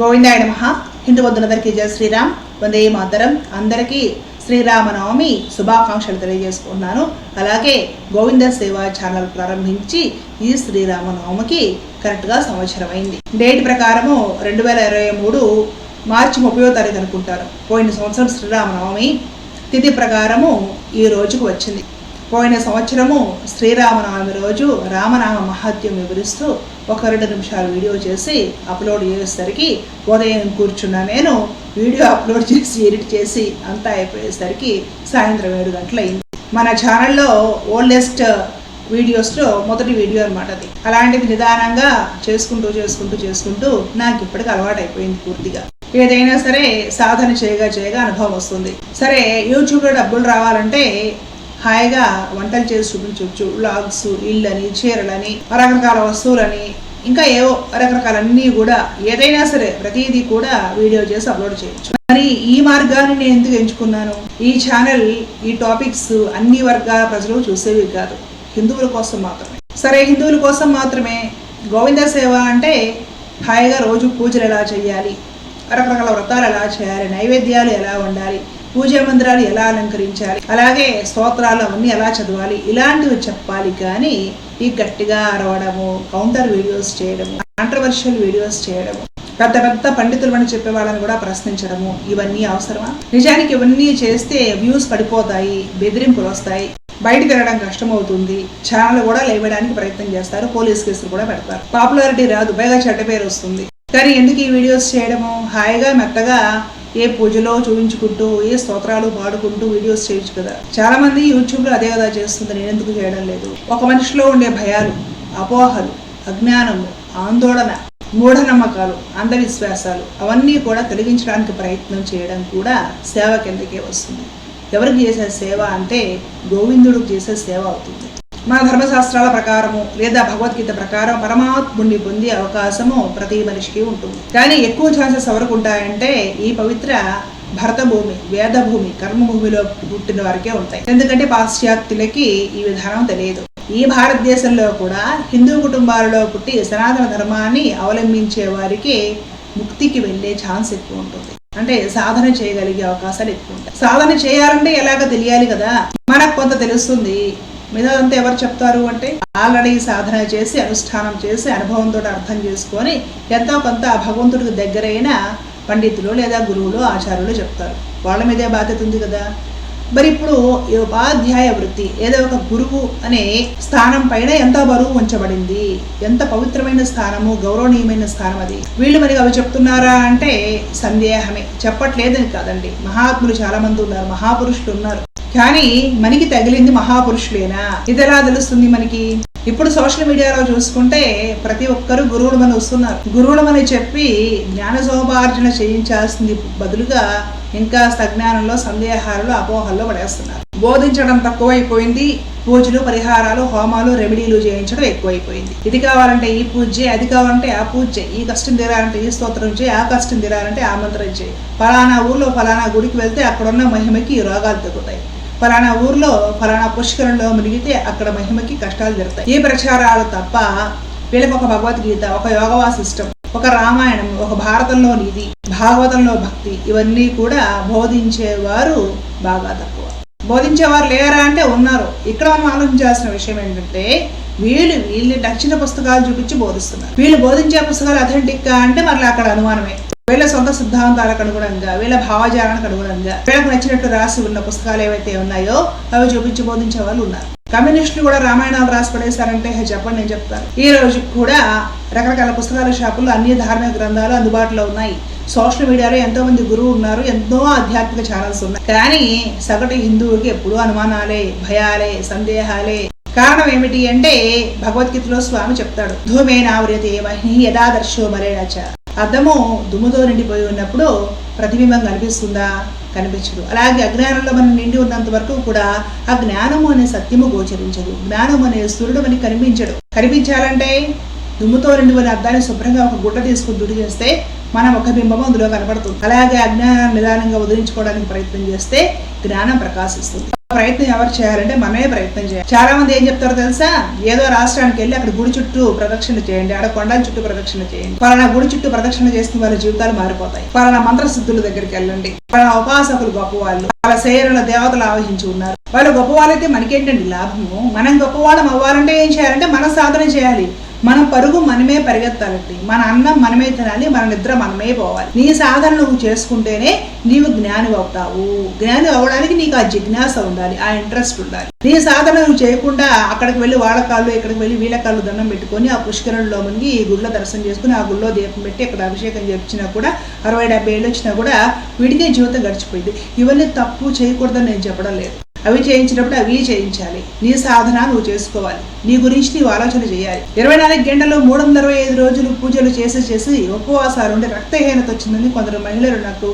గోవిందాయ నమ. హిందూ బంధువులందరికీ జయ శ్రీరామ్. వందే మాతరం. అందరికీ శ్రీరామనవమి శుభాకాంక్షలు తెలియజేసుకుంటున్నాను. అలాగే గోవింద సేవా ఛానల్ ప్రారంభించి ఈ శ్రీరామనవమికి కరెక్ట్గా సంవత్సరం అయింది. డేట్ ప్రకారము రెండు వేల ఇరవై మూడు మార్చి ముప్పయో తారీఖు అనుకుంటారు పోయిన సంవత్సరం శ్రీరామనవమి తిథి ప్రకారము ఈ రోజుకు వచ్చింది. పోయిన సంవత్సరము శ్రీరామనవమి రోజు రామనామ మహత్యం వివరిస్తూ ఒక రెండు నిమిషాలు వీడియో చేసి అప్లోడ్ చేసేసరికి ఉదయం కూర్చున్న నేను. వీడియో అప్లోడ్ చేసి ఎడిట్ చేసి అంతా అయిపోయేసరికి సాయంత్రం ఏడు గంటలైంది. మన ఛానల్లో ఓల్డెస్ట్ వీడియోస్లో మొదటి వీడియో అనమాట అది. అలాంటిది నిదానంగా చేసుకుంటూ చేసుకుంటూ చేసుకుంటూ నాకు ఇప్పటికి అలవాటైపోయింది పూర్తిగా. ఏదైనా సరే సాధన చేయగా చేయగా అనుభవం వస్తుంది. సరే యూట్యూబ్లో డబ్బులు రావాలంటే హాయిగా వంటలు చేసి చూపించవచ్చు. లాగ్స్ ఇళ్ళని చీరలని రకరకాల వస్తువులని ఇంకా ఏవో రకరకాలన్నీ కూడా ఏదైనా సరే ప్రతిదీ కూడా వీడియో చేసి అప్లోడ్ చేయొచ్చు. మరి ఈ మార్గాన్ని నేను ఎందుకు ఎంచుకున్నాను? ఈ ఛానల్ ఈ టాపిక్స్ అన్ని వర్గాల ప్రజలు చూసేవి కాదు. హిందువుల కోసం మాత్రమే. సరే హిందువుల కోసం మాత్రమే. గోవింద సేవ అంటే హాయిగా రోజు పూజలు ఎలా చేయాలి? రకరకాల వ్రతాలు ఎలా చేయాలి? నైవేద్యాలు ఎలా వండాలి? పూజా మందిరాలు ఎలా అలంకరించాలి అలాగే స్తోత్రాలు అవన్నీ ఎలా చదవాలి ఇలాంటివి చెప్పాలి కానీ ఈ గట్టిగా అరవడము కౌంటర్ వీడియోస్ చేయడము కాంట్రవర్షియల్ వీడియోస్ చేయడము పెద్ద పెద్ద పండితులు అని చెప్పే వాళ్ళని కూడా ప్రశ్నించడము ఇవన్నీ అవసరమా? నిజానికి ఇవన్నీ చేస్తే వ్యూస్ పడిపోతాయి బెదిరింపులు వస్తాయి బయట తిరగడం కష్టమవుతుంది ఛానల్ కూడా లేవడానికి ప్రయత్నం చేస్తారు పోలీస్ కేసులు కూడా పెడతారు. పాపులారిటీ రాదు పైగా చెడ్డ పేరు వస్తుంది. కానీ ఎందుకు ఈ వీడియోస్ చేయడము? హాయిగా మెత్తగా ఏ పూజలో చూపించుకుంటూ ఏ స్తోత్రాలు పాడుకుంటూ వీడియోస్ చేయొచ్చు కదా. చాలా మంది యూట్యూబ్లో అదే కదా చేస్తుంది నేను ఎందుకు చేయడం లేదు. ఒక మనిషిలో ఉండే భయాలు అపోహలు అజ్ఞానము ఆందోళన మూఢనమ్మకాలు అంధవిశ్వాసాలు అవన్నీ కూడా తొలగించడానికి ప్రయత్నం చేయడం కూడా సేవ కిందకే వస్తుంది. ఎవరికి చేసే సేవ అంటే గోవిందుడికి చేసే సేవ అవుతుంది. మన ధర్మశాస్త్రాల ప్రకారము లేదా భగవద్గీత ప్రకారం పరమాత్ముడిని పొందే అవకాశము ప్రతి మనిషికి ఉంటుంది. కానీ ఎక్కువ ఛాన్సెస్ ఎవరికి ఉంటాయంటే ఈ పవిత్ర భరత భూమి వేద భూమి కర్మభూమిలో పుట్టిన వారికే ఉంటాయి. ఎందుకంటే పాశ్చాత్యులకి ఈ విధానం తెలియదు. ఈ భారతదేశంలో కూడా హిందూ కుటుంబాలలో పుట్టి సనాతన ధర్మాన్ని అవలంబించే వారికి ముక్తికి వెళ్ళే ఛాన్స్ ఎక్కువ ఉంటుంది. అంటే సాధన చేయగలిగే అవకాశాలు ఎక్కువ ఉంటాయి. సాధన చేయాలంటే ఎలాగ తెలియాలి కదా? మనకు కొంత తెలుస్తుంది. మిగతాదంతా ఎవరు చెప్తారు అంటే ఆల్రెడీ సాధన చేసి అనుష్ఠానం చేసి అనుభవంతో అర్థం చేసుకొని ఎంతో కొంత ఆ భగవంతుడికి దగ్గరైన పండితులు లేదా గురువులు ఆచార్యులు చెప్తారు. వాళ్ళ మీదే బాధ్యత ఉంది కదా? మరి ఇప్పుడు ఈ ఉపాధ్యాయ వృత్తి ఏదో ఒక గురువు అనే స్థానం పైన ఎంత బరువు ఉంచబడింది? ఎంత పవిత్రమైన స్థానము గౌరవనీయమైన స్థానం అది? వీళ్ళు మరి అవి చెప్తున్నారా అంటే సందేహమే. చెప్పట్లేదని కాదండి. మహాత్ములు చాలా మంది ఉన్నారు మహాపురుషులు ఉన్నారు. కానీ మనకి తగిలింది మహాపురుషులేనా? ఇది ఎలా తెలుస్తుంది మనకి? ఇప్పుడు సోషల్ మీడియాలో చూసుకుంటే ప్రతి ఒక్కరు గురువుడమని వస్తున్నారు. గురువుడమని చెప్పి జ్ఞాన సోపార్జన చేయించాల్సింది బదులుగా ఇంకా సజ్ఞానంలో సందేహాలలో అపోహల్లో పడేస్తున్నారు. బోధించడం తక్కువైపోయింది పూజలు పరిహారాలు హోమాలు రెమెడీలు చేయించడం ఎక్కువైపోయింది. ఇది కావాలంటే ఈ పూజ చేయి అది కావాలంటే ఆ పూజ చేయి ఈ కష్టం తీరాలంటే ఈ స్తోత్రం చేయి ఆ కష్టం తీరాలంటే ఆ మంత్రం చేయి. ఫలానా ఊర్లో ఫలానా గుడికి వెళ్తే అక్కడున్న మహిమకి ఈ రోగాలు తగ్గుతాయి. ఫలానా ఊర్లో ఫలానా పుష్కరంలో మునిగితే అక్కడ మహిమకి కష్టాలు జరుగుతాయి. ఈ ప్రచారాలు తప్ప వీళ్ళకి ఒక భగవద్గీత ఒక యోగ సిస్టమ్ ఒక రామాయణం ఒక భారతంలో నీతి భాగవతంలో భక్తి ఇవన్నీ కూడా బోధించేవారు బాగా తక్కువ. బోధించేవారు లేరా అంటే ఉన్నారు. ఇక్కడ మనం ఆలోచించాల్సిన విషయం ఏంటంటే వీళ్ళు వీళ్ళు నచ్చిన పుస్తకాలు చూపించి బోధిస్తున్నారు. వీళ్ళు బోధించే పుస్తకాలు అథెంటిక్ అంటే మళ్ళీ అక్కడ అనుమానమే. వీళ్ళ సొంత సిద్ధాంతాలకు అనుగుణంగా వీళ్ళ భావజాలకు అనుగుణంగా వీళ్ళకు నచ్చినట్టు రాసి ఉన్న పుస్తకాలు ఏవైతే ఉన్నాయో అవి చూపించి బోధించే వాళ్ళు ఉన్నారు. కమ్యూనిస్టులు కూడా రామాయణాలు రాసి పడేశారంటే చెప్పండి నేను చెప్తాను. ఈ రోజు కూడా రకరకాల పుస్తకాల షాపుల్లో అన్ని ధార్మిక గ్రంథాలు అందుబాటులో ఉన్నాయి. సోషల్ మీడియాలో ఎంతో మంది గురువు ఉన్నారు ఎంతో ఆధ్యాత్మిక ఛానల్స్ ఉన్నాయి. కానీ సగటు హిందువుకి ఎప్పుడూ అనుమానాలే భయాలే సందేహాలే. కారణం ఏమిటి అంటే భగవద్గీతలో స్వామి చెప్తాడు ధూమేనావృతే నావ్రియతే మహి యథాదర్శో మరేణచ అద్దము దుమ్ముతో నిండిపోయి ఉన్నప్పుడు ప్రతిబింబం కనిపిస్తుందా? కనిపించదు. అలాగే అజ్ఞానంలో మనం నిండి ఉన్నంత వరకు కూడా ఆ జ్ఞానము అనే సత్యము గోచరించదు. జ్ఞానం అనే సూర్యుడు మనకి కనిపించడు. కనిపించాలంటే దుమ్ముతో నిండి ఉన్న అద్దాన్ని శుభ్రంగా ఒక గుడ్డ తీసుకుని దుడి చేస్తే మన ఒక బింబం అందులో కనపడుతుంది. అలాగే అజ్ఞానాన్ని నిదానంగా వదిలించుకోవడానికి ప్రయత్నం చేస్తే జ్ఞానం ప్రకాశిస్తుంది. ప్రయత్నం ఎవరు చేయాలంటే మనమే ప్రయత్నం చేయాలి. చాలా మంది ఏం చెప్తారో తెలుసా? ఏదో రాష్ట్రానికి వెళ్ళి అక్కడ గుడి చుట్టూ ప్రదక్షిణ చేయండి. ఆడ కొండల చుట్టూ ప్రదక్షిణ చేయండి. పలానా గుడి చుట్టూ ప్రదక్షిణ చేసిన వాళ్ళ జీవితాలు మారిపోతాయి. పలానా మంత్రసిద్ధుల దగ్గరికి వెళ్ళండి. పలానా ఉపాసకులు గొప్పవాళ్ళు. వాళ్ళ శరీరంలో దేవతలు ఆవహించి ఉన్నారు. వాళ్ళు గొప్పవాళ్ళైతే మనకేంటండి లాభము? మనం గొప్పవాళ్ళం అవ్వాలంటే ఏం చేయాలంటే మనం సాధన చేయాలి. మన పరుగు మనమే పరిగెత్తాలండి. మన అన్నం మనమే తినాలి మన నిద్ర మనమే పోవాలి. నీ సాధన నువ్వు చేసుకుంటేనే నీవు జ్ఞాని అవుతావు. జ్ఞాని అవ్వడానికి నీకు ఆ జిజ్ఞాస ఉండాలి ఆ ఇంట్రెస్ట్ ఉండాలి. నీ సాధన నువ్వు చేయకుండా అక్కడికి వెళ్ళి వాళ్ళ కాళ్ళు ఇక్కడికి వెళ్ళి వీళ్ళ కాళ్ళు దండం పెట్టుకొని ఆ పుష్కరంలో మునిగి ఈ గుళ్ళో దర్శనం చేసుకుని ఆ గుళ్ళో దీపం పెట్టి అక్కడ అభిషేకం చేర్చినా కూడా అరవై డెబ్బై ఏళ్ళు వచ్చినా కూడా విడితే జీవితం గడిచిపోయింది. ఇవన్నీ తప్పు చేయకూడదని నేను చెప్పడం లేదు. అవి చేయించినప్పుడు అవి చేయించాలి. నీ సాధన నువ్వు చేసుకోవాలి. నీ గురించి నీవు ఆలోచన చేయాలి. ఇరవై నాలుగు గంటలు మూడు వందల అరవై ఐదు రోజులు పూజలు చేసి చేసి ఉపవాసాలు ఉండి రక్తహీనత వచ్చిందని కొందరు మహిళలు నాకు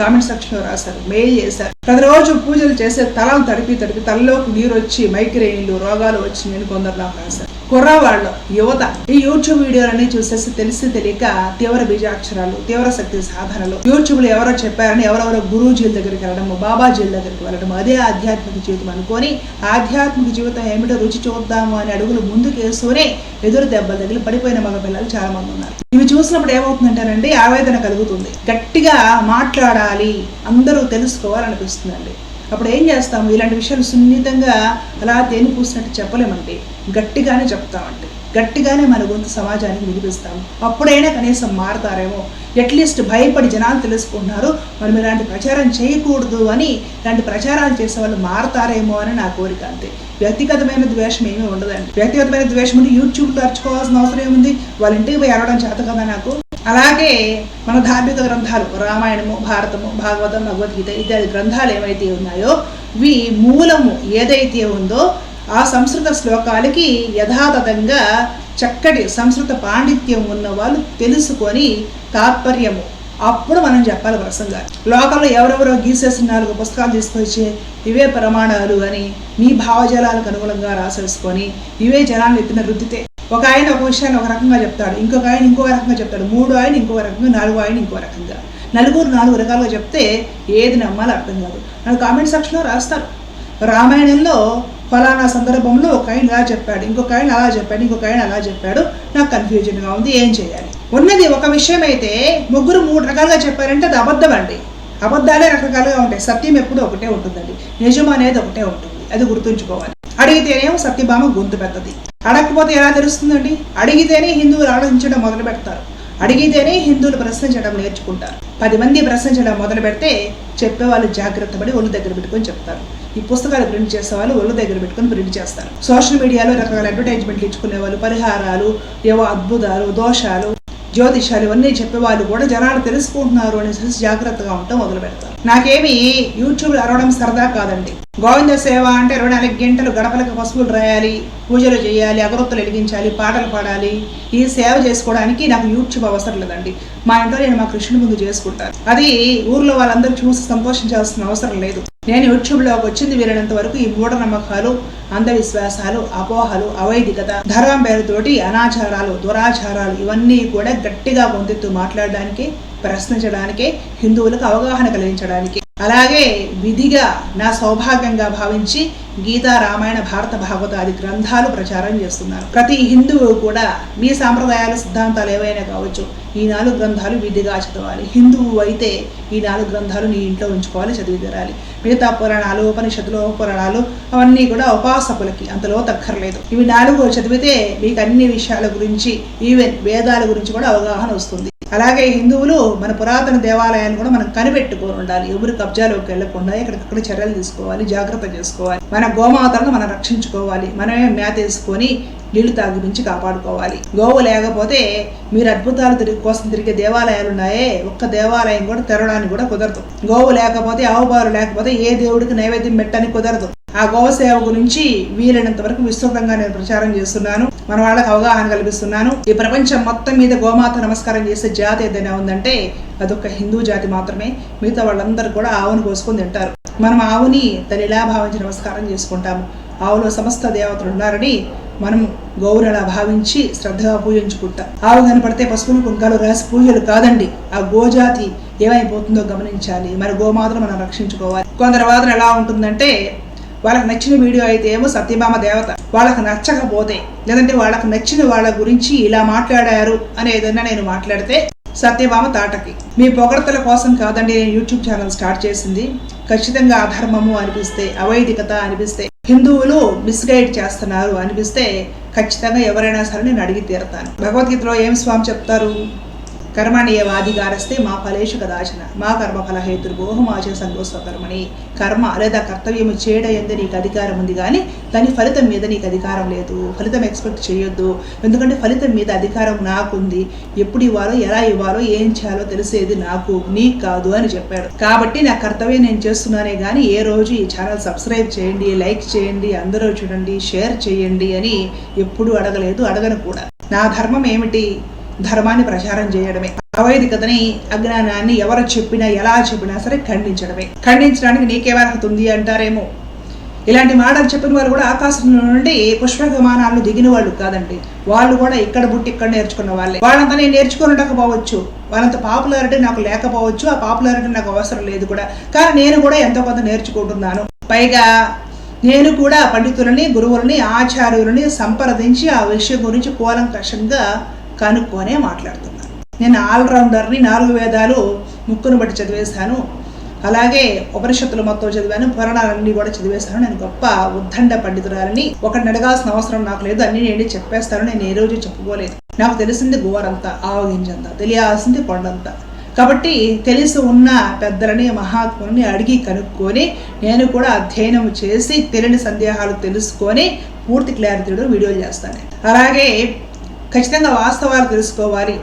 కామెంట్ సెక్షన్లో రాశారు. మెయిల్ చేశారు. ప్రతిరోజు పూజలు చేసే తలం తడిపి తడిపి తలలోకి నీరు వచ్చి మైగ్రేన్లు రోగాలు వచ్చి కొందరు నాకు రాశారు కుర్రవాళ్ళు యువత ఈ యూట్యూబ్ వీడియోలన్నీ చూసేసి తెలిసి తెలియక తీవ్ర బీజాక్షరాలు తీవ్ర శక్తి సాధనలు. యూట్యూబ్లో ఎవరో చెప్పారని ఎవరెవరో గురూజీల దగ్గరికి వెళ్ళడము బాబాజీల దగ్గరికి వెళ్ళడం అదే ఆధ్యాత్మిక జీవితం అనుకొని ఆధ్యాత్మిక జీవితం ఏమిటో రుచి చూద్దాము అని అడుగులు ముందుకు ఎదురు దెబ్బలు తగిలి పడిపోయిన మగ పిల్లలు చాలా మంది ఉన్నారు. ఇవి చూసినప్పుడు ఏమవుతుందంటేనండి ఆవేదన కలుగుతుంది. గట్టిగా మాట్లాడాలి అందరూ తెలుసుకోవాలనిపిస్తుంది. వస్తుందండి. అప్పుడు ఏం చేస్తాము? ఇలాంటి విషయాలు సున్నితంగా అలా తేని పూసినట్టు చెప్పలేమండి. గట్టిగానే చెప్తామండి. గట్టిగానే మన గొంతు సమాజానికి వినిపిస్తాము. అప్పుడైనా కనీసం మారతారేమో. అట్లీస్ట్ భయపడి జనాలు తెలుసుకుంటున్నారు మనం ఇలాంటి ప్రచారం చేయకూడదు అని ఇలాంటి ప్రచారాలు చేసే వాళ్ళు మారతారేమో అని నా కోరిక అంతే. వ్యక్తిగతమైన ద్వేషం ఏమీ ఉండదండి. వ్యక్తిగతమైన ద్వేషం ఉంటే యూట్యూబ్లో అర్చుకోవాల్సిన అవసరం ఏముంది? వాళ్ళ ఇంటికి పోయి అరవడం చేత కదా నాకు? అలాగే మన ధార్మిక గ్రంథాలు రామాయణము భారతము భాగవతం భగవద్గీత ఇత్యాది గ్రంథాలు ఏవైతే ఉన్నాయో ఇవి మూలము ఏదైతే ఉందో ఆ సంస్కృత శ్లోకాలకి యథాతథంగా చక్కటి సంస్కృత పాండిత్యం ఉన్న వాళ్ళు తెలుసుకొని తాత్పర్యము. అప్పుడు మనం చెప్పాలి ప్రసంగా. లోకంలో ఎవరెవరో గీసేసిన నాలుగు పుస్తకాలు తీసుకొచ్చి ఇవే ప్రమాణాలు అని మీ భావజాలాలకు అనుగుణంగా రాసేసుకొని ఇవే జనాన్ని ఎత్తిన రుద్దితే ఒక ఆయన ఒక విషయాన్ని ఒక రకంగా చెప్తాడు. ఇంకొక ఆయన ఇంకో రకంగా చెప్తాడు. మూడు ఆయన ఇంకో రకంగా నాలుగు ఆయన ఇంకో రకంగా. నలుగురు నాలుగు రకాలుగా చెప్తే ఏది నమ్మాలో అర్థం కాదు. నన్ను కామెంట్ సెక్షన్లో రాస్తారు. రామాయణంలో ఫలానా సందర్భంలో ఒక ఆయన ఇలా చెప్పాడు ఇంకొక ఆయన అలా చెప్పాడు ఇంకొక ఆయన అలా చెప్పాడు. నాకు కన్ఫ్యూజన్గా ఉంది ఏం చేయాలి? ఉన్నది ఒక విషయం అయితే ముగ్గురు మూడు రకాలుగా చెప్పారంటే అది అబద్ధం అండి. అబద్ధాలే రకరకాలుగా ఉంటాయి. సత్యం ఎప్పుడు ఒకటే ఉంటుందండి. నిజం అనేది ఒకటే ఉంటుంది. అది గుర్తుంచుకోవాలి. అడిగితేనేమో సత్యభామ గొంతు పెద్దది. అడగకపోతే ఎలా తెలుస్తుందండి? అడిగితేనే హిందువులు ఆలోచించడం మొదలు పెడతారు. అడిగితేనే హిందువులు ప్రశ్నించడం నేర్చుకుంటారు. పది మంది ప్రశ్నించడం మొదలు పెడితే చెప్పేవాళ్ళు జాగ్రత్త పడి ఒళ్ళు దగ్గర పెట్టుకొని చెప్తారు. ఈ పుస్తకాలు ప్రింట్ చేసే వాళ్ళు ఒళ్ళు దగ్గర పెట్టుకొని ప్రింట్ చేస్తారు. సోషల్ మీడియాలో రకరకాల అడ్వర్టైజ్మెంట్లు ఇచ్చుకునే వాళ్ళు పరిహారాలు ఏవో అద్భుతాలు దోషాలు జ్యోతిషాలు ఇవన్నీ చెప్పేవాళ్ళు కూడా జనాలు తెలుసుకుంటున్నారు అనేసి జాగ్రత్తగా ఉండటం మొదలు పెడతారు. నాకేమి యూట్యూబ్లో అరవడం సరదా కాదండి. గోవింద సేవ అంటే ఇరవై నాలుగు గంటలు గడపలకు పసుపులు రాయాలి పూజలు చేయాలి అగరొత్తులు వెలిగించాలి పాటలు పాడాలి. ఈ సేవ చేసుకోవడానికి నాకు యూట్యూబ్ అవసరం లేదండి. మా ఇంట్లో నేను మా కృష్ణుని ముందు చేసుకుంటాను. అది ఊర్లో వాళ్ళందరూ చూసి సంతోషించాల్సిన అవసరం లేదు. నేను యూట్యూబ్లోకి వచ్చింది వీలైనంత వరకు ఈ మూఢనమ్మకాలు అంధవిశ్వాసాలు అపోహలు అవైదికత ధర్మం పేరుతోటి అనాచారాలు దురాచారాలు ఇవన్నీ కూడా గట్టిగా గొంతెత్తు మాట్లాడడానికి ప్రశ్నించడానికే హిందువులకు అవగాహన కలిగించడానికి. అలాగే విధిగా నా సౌభాగ్యంగా భావించి గీతా రామాయణ భారత భాగవతాది గ్రంథాలు ప్రచారం చేస్తున్నారు. ప్రతి హిందువు కూడా మీ సాంప్రదాయాలు సిద్ధాంతాలు ఏవైనా కావచ్చు ఈ నాలుగు గ్రంథాలు విధిగా చదవాలి హిందువు అయితే ఈ నాలుగు గ్రంథాలు నీ ఇంట్లో ఉంచుకోవాలి చదివి తెరాలి. మిగతా పురాణాలు ఉపనిషత్తులు పురాణాలు అవన్నీ కూడా ఉపాసకులకి అంతలో తక్కర్లేదు. ఇవి నాలుగు చదివితే మీకు అన్ని విషయాల గురించి ఈవెన్ వేదాల గురించి కూడా అవగాహన వస్తుంది. అలాగే హిందువులు మన పురాతన దేవాలయాన్ని కూడా మనం కనిపెట్టుకొని ఉండాలి. ఎవరు కబ్జాలోకి వెళ్ళకుండా ఎక్కడికక్కడ చర్యలు తీసుకోవాలి జాగ్రత్త చేసుకోవాలి. మన గోమాతలను మనం రక్షించుకోవాలి. మనమే మేతేసుకొని నీళ్ళు తాగిపించి కాపాడుకోవాలి. గోవు లేకపోతే మీరు అద్భుతాలు తిరిగి కోసం తిరిగే దేవాలయాలు ఉన్నాయే. ఒక్క దేవాలయం కూడా తెరవడానికి కూడా కుదరదు. గోవు లేకపోతే ఆవుబారు లేకపోతే ఏ దేవుడికి నైవేద్యం పెట్టడానికి కుదరదు. ఆ గోసేవ గురించి వీలైనంత వరకు విస్తృతంగా నేను ప్రచారం చేస్తున్నాను. మన వాళ్ళకి అవగాహన కల్పిస్తున్నాను. ఈ ప్రపంచం మొత్తం మీద గోమాత నమస్కారం చేసే జాతి ఏదైనా ఉందంటే అదొక హిందూ జాతి మాత్రమే. మిగతా వాళ్ళందరూ కూడా ఆవును కోసుకొని తింటారు. మనం ఆవుని తనిలా భావించి నమస్కారం చేసుకుంటాము. ఆవులో సమస్త దేవతలు ఉన్నారని మనం గౌరవ అలా భావించి శ్రద్ధగా పూజించుకుంటాం. ఆవు కనపడితే పసుపులు కుంకాలు రాసి పూజలు కాదండి. ఆ గోజాతి ఏమైపోతుందో గమనించాలి. మరి గోమాతను మనం రక్షించుకోవాలి. కొందరి వాదన ఎలా ఉంటుందంటే వాళ్ళకి నచ్చిన వీడియో అయితే ఏమో సత్యభామ దేవత. వాళ్ళకి నచ్చకపోతే లేదంటే వాళ్ళకి నచ్చిన వాళ్ళ గురించి ఇలా మాట్లాడారు అని ఏదైనా నేను మాట్లాడితే సత్యభామ తాటకి. మీ పొగడతల కోసం కాదండి నేను యూట్యూబ్ ఛానల్ స్టార్ట్ చేసింది. ఖచ్చితంగా అధర్మము అనిపిస్తే అవైదికత అనిపిస్తే హిందువులు మిస్గైడ్ చేస్తున్నారు అనిపిస్తే ఖచ్చితంగా ఎవరైనా సరే నేను అడిగి తీరతాను. భగవద్గీతలో ఏం స్వామి చెప్తారు? కర్మణీయవాదిగారస్తే మా ఫలేషు కదాచన మా కర్మ ఫల హేతుర్భోహమాచ సంగోస్వ కర్మని కర్మ లేదా కర్తవ్యం చేయడం ఎందు నీకు అధికారం ఉంది కానీ దాని ఫలితం మీద నీకు అధికారం లేదు. ఫలితం ఎక్స్పెక్ట్ చేయొద్దు. ఎందుకంటే ఫలితం మీద అధికారం నాకుంది. ఎప్పుడు ఇవ్వాలో ఎలా ఇవ్వాలో ఏం చేయాలో తెలిసేది నాకు నీకు కాదు అని చెప్పాడు. కాబట్టి నా కర్తవ్యం నేను చేస్తున్నానే కానీ ఏ రోజు ఈ ఛానల్ సబ్స్క్రైబ్ చేయండి లైక్ చేయండి అందరూ చూడండి షేర్ చేయండి అని ఎప్పుడూ అడగలేదు అడగను కూడా. నా ధర్మం ఏమిటి? ధర్మాన్ని ప్రచారం చేయడమే. అవైదికతని అజ్ఞానాన్ని ఎవరు చెప్పినా ఎలా చెప్పినా సరే ఖండించడమే. ఖండించడానికి నీకే అర్హత ఉంది అంటారేమో. ఇలాంటి మాటలు చెప్పిన వాళ్ళు కూడా ఆకాశం నుండి పుష్ప విమానాలు దిగిన వాళ్ళు కాదండి. వాళ్ళు కూడా ఇక్కడ బుట్టి ఇక్కడ నేర్చుకున్న వాళ్ళే. వాళ్ళంతా నేను నేర్చుకున్నట్టకపోవచ్చు. వాళ్ళంత పాపులారిటీ నాకు లేకపోవచ్చు. ఆ పాపులారిటీ నాకు అవసరం లేదు కూడా. కానీ నేను కూడా ఎంతో కొంత నేర్చుకుంటున్నాను. పైగా నేను కూడా పండితులని గురువులని ఆచార్యులని సంప్రదించి ఆ విషయం గురించి కూలంకషంగా కనుక్కొనే మాట్లాడుతున్నాను నేను ఆల్రౌండర్ని నాలుగు వేదాలు ముక్కును బట్టి చదివేశాను. అలాగే ఉపనిషత్తులు మొత్తం చదివాను పురాణాలన్నీ కూడా చదివేశాను. నేను గొప్ప ఉద్దండ పండితురాలని. ఒకటి అడగాల్సిన అవసరం నాకు లేదు. అన్ని నేను చెప్పేస్తాను. నేను ఏ రోజు చెప్పుకోలేదు. నాకు తెలిసింది గోరంతా ఆవగించంతా తెలియాల్సింది కొండంతా. కాబట్టి తెలిసి ఉన్న పెద్దలని మహాత్ములని అడిగి కనుక్కొని నేను కూడా అధ్యయనం చేసి తెలియని సందేహాలు తెలుసుకొని పూర్తి క్లారిటీలో వీడియోలు చేస్తాను. అలాగే ఖచ్చితంగా వాస్తవాలు తెలుసుకోవాలి.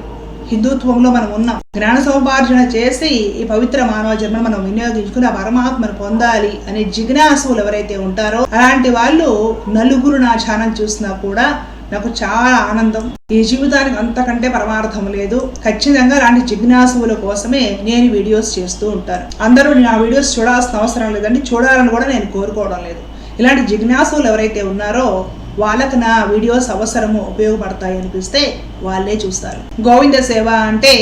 హిందుత్వంలో మనం ఉన్నాం. జ్ఞాన సౌపార్జన చేసి ఈ పవిత్ర మానవ జన్మను మనం వినియోగించుకుని ఆ పరమాత్మను పొందాలి అనే జిజ్ఞాసులు ఎవరైతే ఉంటారో అలాంటి వాళ్ళు నలుగురు నా ధ్యానం చూసినా కూడా నాకు చాలా ఆనందం. ఈ జీవితానికి అంతకంటే పరమార్థం లేదు. ఖచ్చితంగా అలాంటి జిజ్ఞాసువుల కోసమే నేను వీడియోస్ చేస్తూ ఉంటాను. అందరూ నా వీడియోస్ చూడాల్సిన అవసరం లేదండి. చూడాలని కూడా నేను కోరుకోవడం లేదు. ఇలాంటి జిజ్ఞాసులు ఎవరైతే ఉన్నారో వాళ్ళకు నా వీడియోస్ అవసరము ఉపయోగపడతాయి అనిపిస్తే వాళ్ళే చూస్తారు. గోవింద సేవ అంటే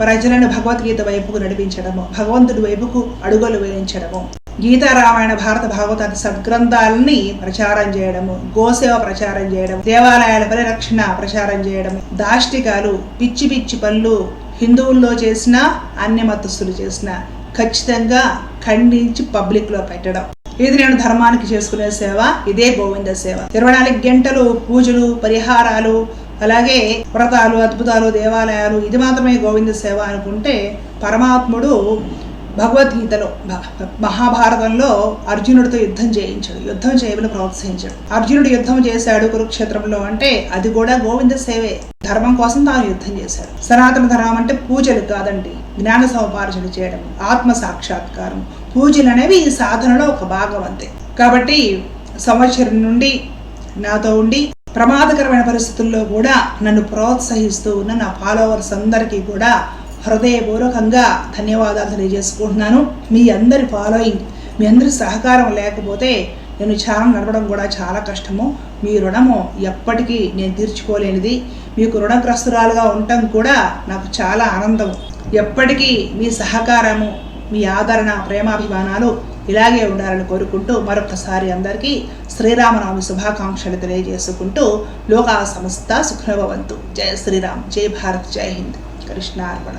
ప్రజలను భగవద్గీత వైపుకు నడిపించడము భగవంతుడి వైపుకు అడుగులు వేయించడము గీతారామాయణ భారత భాగవత సద్గ్రంథాలని ప్రచారం చేయడము గోసేవ ప్రచారం చేయడం దేవాలయాల పరిరక్షణ ప్రచారం చేయడం దాష్టికాలు పిచ్చి పిచ్చి పనులు హిందువుల్లో చేసిన అన్య మతస్థులు చేసిన ఖచ్చితంగా ఖండించి పబ్లిక్లో పెట్టడం. ఇది నేను ధర్మానికి చేసుకునే సేవ? ఇదే గోవింద సేవ. ఇరవై నాలుగు గంటలు పూజలు పరిహారాలు అలాగే వ్రతాలు అద్భుతాలు దేవాలయాలు ఇది మాత్రమే గోవింద సేవ అనుకుంటే పరమాత్ముడు భగవద్గీతలో మహాభారతంలో అర్జునుడితో యుద్ధం చేయించాడు. యుద్ధం చేయమని ప్రోత్సహించాడు. అర్జునుడు యుద్ధం చేశాడు కురుక్షేత్రంలో అంటే అది కూడా గోవింద సేవే. ధర్మం కోసం తాను యుద్ధం చేశాడు. సనాతన ధర్మం అంటే పూజలు కాదండి. జ్ఞాన సముపార్జన చేయడం ఆత్మ సాక్షాత్కారం. పూజలు అనేవి ఈ సాధనలో ఒక భాగం అంతే. కాబట్టి సంవత్సరం నుండి నాతో ఉండి ప్రమాదకరమైన పరిస్థితుల్లో కూడా నన్ను ప్రోత్సహిస్తూ ఉన్న నా ఫాలోవర్స్ అందరికీ కూడా హృదయపూర్వకంగా ధన్యవాదాలు తెలియజేసుకుంటున్నాను. మీ అందరి ఫాలోయింగ్ మీ అందరి సహకారం లేకపోతే నేను ఛానల్ నడపడం కూడా చాలా కష్టము. మీ రుణము ఎప్పటికీ నేను తీర్చుకోలేనిది. మీకు రుణగ్రస్తురాలుగా ఉండటం కూడా నాకు చాలా ఆనందం ఎప్పటికీ మీ సహకారము మీ ఆదరణ ప్రేమాభిమానాలు ఇలాగే ఉండాలని కోరుకుంటూ మరొకసారి అందరికీ శ్రీరామనామి శుభాకాంక్షలు తెలియజేసుకుంటూ లోకా సంస్థ సుఖభవంతు జయ శ్రీరామ్. జై భారత్. జై హింద్. కృష్ణార్పణ.